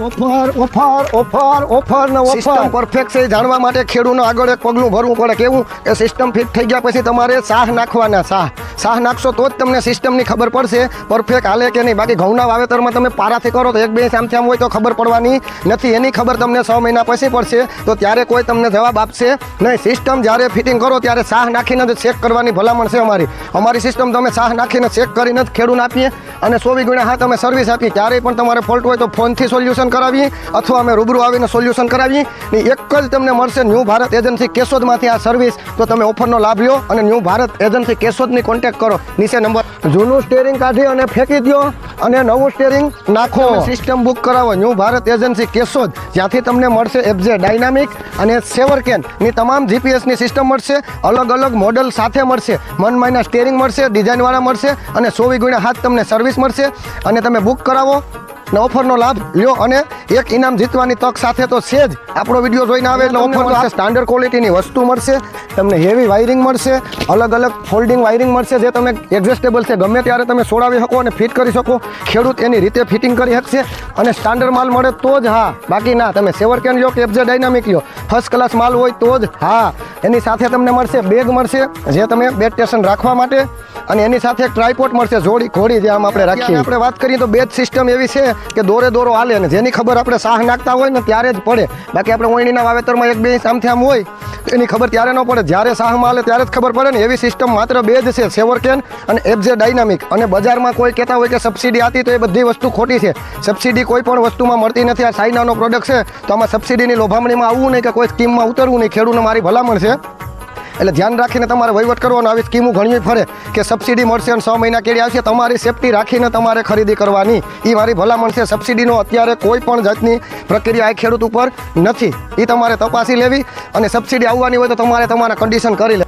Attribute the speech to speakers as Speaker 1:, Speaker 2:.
Speaker 1: Offer offer offer offer ને system perfect છે, એ જાણવા માટે ખેડૂતનો આગળ એક પગલું ભરવું પડે. કેવું? કે સિસ્ટમ ફિટ થઈ ગયા પછી તમારે સાહ નાખવાના, સાહ. સાહ નાખશો તો જ તમને સિસ્ટમની ખબર પડશે. પરફેક્ટ હાલે કે નહીં? બાકી ઘઉંના વાવેતરમાં તમે પારાથી કરો તો એક બે આમથી આમ હોય તો ખબર પડવાની નથી. એની ખબર તમને છ મહિના પછી પડશે. તો ત્યારે કોઈ તમને જવાબ આપશે નહીં. સિસ્ટમ જ્યારે ફિટિંગ કરો ત્યારે સાહ નાખીને જ ચેક કરવાની ભલામણ છે અમારી. અમારી સિસ્ટમ તમે સાહ નાખીને ચેક કરીને જ ખેડૂત આપીએ. અને સોવી ગુણ્યા હા તમે સર્વિસ આપીએ. ક્યારેય પણ તમારે ફોલ્ટ હોય તો ફોનથી સોલ્યુશન કરાવીએ. અથવા અમે રૂબરૂ આવીને સોલ્યુશન કરાવીએ. ને એક જ તમને મળશે ન્યૂ ભારત એજન્સી કેશોદમાંથી આ સર્વિસ તો તમે ઓફરનો લાભ લ્યો અને ન્યૂ ભારત એજન્સી કેશોદની કોન્ટેક્ટ કરો. નીચે નંબર જૂનું સ્ટેરિંગ કાઢી અને ફેંકી દો અને નવું સ્ટેરિંગ નાખો. સિસ્ટમ બુક કરાવો. New Bharat agency Keshod. જ્યાંથી તમને મળશે એફજે ડાયનામિક અને સેવરકેનની તમામ જીપીએસની સિસ્ટમ મળશે. અલગ અલગ મોડલ સાથે મળશે. મનમાયના સ્ટેરિંગ મળશે ડિઝાઇનવાળા મળશે અને સોવી ગુણ્યા હાથ તમને સર્વિસ મળશે. અને તમે બુક કરાવો. ને ઓફરનો લાભ લ્યો અને એક ઇનામ જીતવાની તક સાથે તો છે જ. આપણો વીડિયો જોઈને આવે એટલે ઓફર મળશે. સ્ટાન્ડર્ડ ક્વોલિટીની વસ્તુ મળશે. તમને હેવી વાયરિંગ મળશે. અલગ અલગ ફોલ્ડિંગ વાયરિંગ મળશે જે તમે એડજસ્ટેબલ છે. ગમે ત્યારે તમે સોડાવી શકો અને ફિટ કરી શકો. ખેડૂત એની રીતે ફિટિંગ કરી શકશે. અને સ્ટાન્ડર્ડ માલ મળે તો જ હા. બાકી ના તમે સેવર કેન લ્યો કે એફજે ડાયનામિક લ્યો. ફર્સ્ટ ક્લાસ માલ હોય તો જ હા. એની સાથે તમને મળશે બેગ મળશે. જે તમે બેડ સ્ટેશન રાખવા માટે અને એની સાથે એક ટ્રાયપોટ મળશે જોડી ઘોડી જે આમ આપણે રાખીએ. આપણે વાત કરીએ તો બેજ સિસ્ટમ એવી છે કે દોરે દોરો હાલે અને જેની ખબર આપણે સાહ નાખતા હોય ને ત્યારે જ પડે. બાકી આપણે ઓયણીના વાવેતરમાં એક બે સામથામ આમથી આમ હોય એની ખબર ત્યારે ન પડે. જ્યારે સાહમાં હાલે ત્યારે જ ખબર પડે ને. એવી સિસ્ટમ માત્ર બે જ છે સેવરકેન અને એફજે ડાયનામિક અને બજારમાં કોઈ કહેતા હોય કે સબસિડી આતી તો એ બધી વસ્તુ ખોટી છે. સબસિડી કોઈ પણ વસ્તુમાં મળતી નથી. આ સાઇનાનો પ્રોડક્ટ છે. તો આમાં સબસિડીની લોભામણીમાં આવવું નહીં કે કોઈ સ્કીમમાં ઉતરવું નહીં. ખેડૂતને મારી ભલામણ છે. એટલે ધ્યાન રાખીને તમારે વહીવટ કરવાનો. આવી સ્કીમો ઘણી ફરે કે સબસિડી મળશે અને છ મહિના કેળી આવશે. તમારી સેફટી રાખીને તમારે ખરીદી કરવાની. એ મારી ભલામણ છે. સબસિડીનો અત્યારે કોઈ પણ જાતની પ્રક્રિયા આ ખેડૂત ઉપર નથી. એ તમારે તપાસી લેવી અને સબસિડી આવવાની હોય તો તમારે તમારા કન્ડિશન કરી લે.